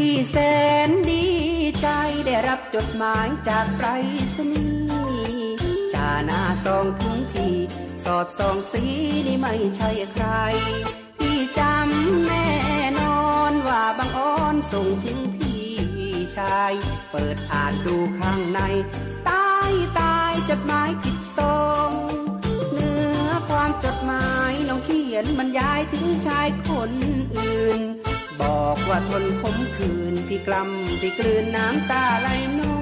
พี่แสนดีใจได้รับจดหมายจากไปรษณีย์จาหน้าซองถึงทีสอดส่องสีนี่ไม่ใช่ใคร พี่จำแน่นอนว่าบางอ้อนส่งถึงพี่ชาย เปิดอ่านดูข้างในตายตายจดหมายผิดทรงเนื้อความจดหมายน้องเขียนบรรยายถึงชายคนอื่น บอกว่าทนขมคืนที่กลำที่กลืนน้ำตาไหลนอ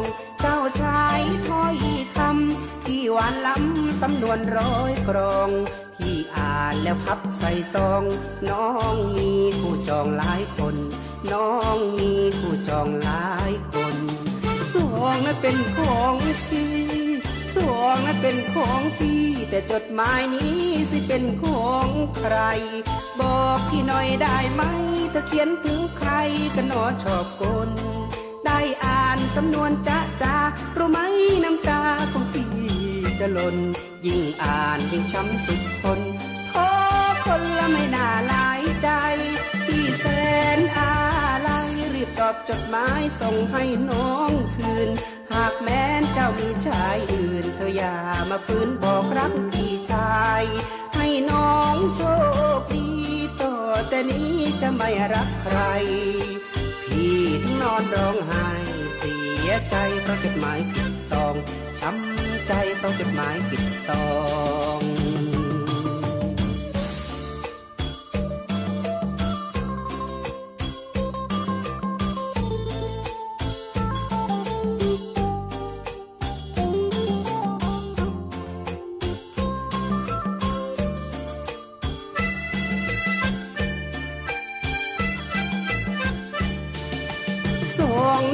งเจ้าชายถ้อยคำที่หวานล้ำสำนวนร้อยกรองพี่อ่านแล้วพับใส่ซอง น้องมีผู้จองหลายคน น้องมีผู้จองหลายคนซองนั้นเป็นของพี่ซองนั้นเป็นของพี่ แต่จดหมายนี้สิเป็นของใคร บอกพี่หน่อยได้ไหมเธอเขียนถึงใครกันหนอชอบกลได้อ่านสำนวนจ้าจ้ารู้ไหมน้ำตาของพี่จะหล่นยิ่งอ่านยิ่งช้ำสุดทนโอ้คนละไม่น่าหลายใจพี่แสนอะไรรีบตอบจดหมายส่งให้น้องคืน หากแม้นเจ้ามีชายอื่นเธออย่า มาฟื้นบอกรักพี่ชาย ให้น้องโชคดีต่อแต่นี้จะไม่รักใคร พี่ถึงนอนร้องไห้เสียใจเพราะจดหมายผิดซองช้ำใจเพราะจดหมายผิดซอง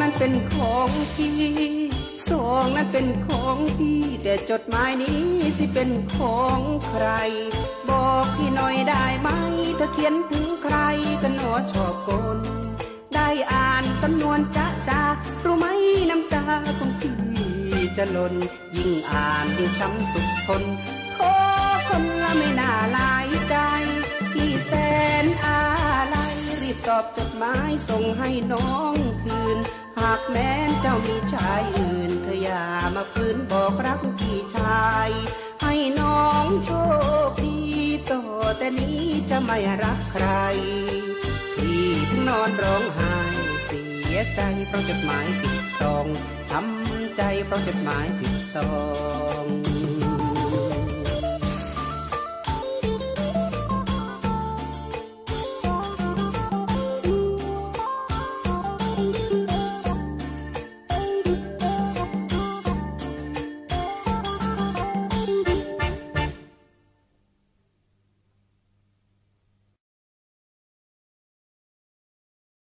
นั้นเป็นของพี่ซองนั้นเป็นของพี่ แต่จดหมายนี้สิเป็นของใคร บอกพี่หน่อยได้ไหมถ้าเขียนถึงใครกันหนอชอบกลได้อ่านสำนวนจ้าจ้ารู้ไหมน้ำตาของพี่จะหล่นยิ่งอ่านยิ่งช้ำสุดทนโอ้คนละไม่น่าลายใจพี่แสนอะไรรีบตอบจดหมายส่งให้น้องคืนากแม้นเจ้ามีชายอื่นเธออย่ามาฟื้นบอกรักพี่ชาย ให้น้องโชคดีต่อแต่นี้จะไม่รักใคร พี่ถึงนอนร้องไห้เสียใจเพราะจดหมายผิดซองช้ำใจเพราะจดหมายผิดซอง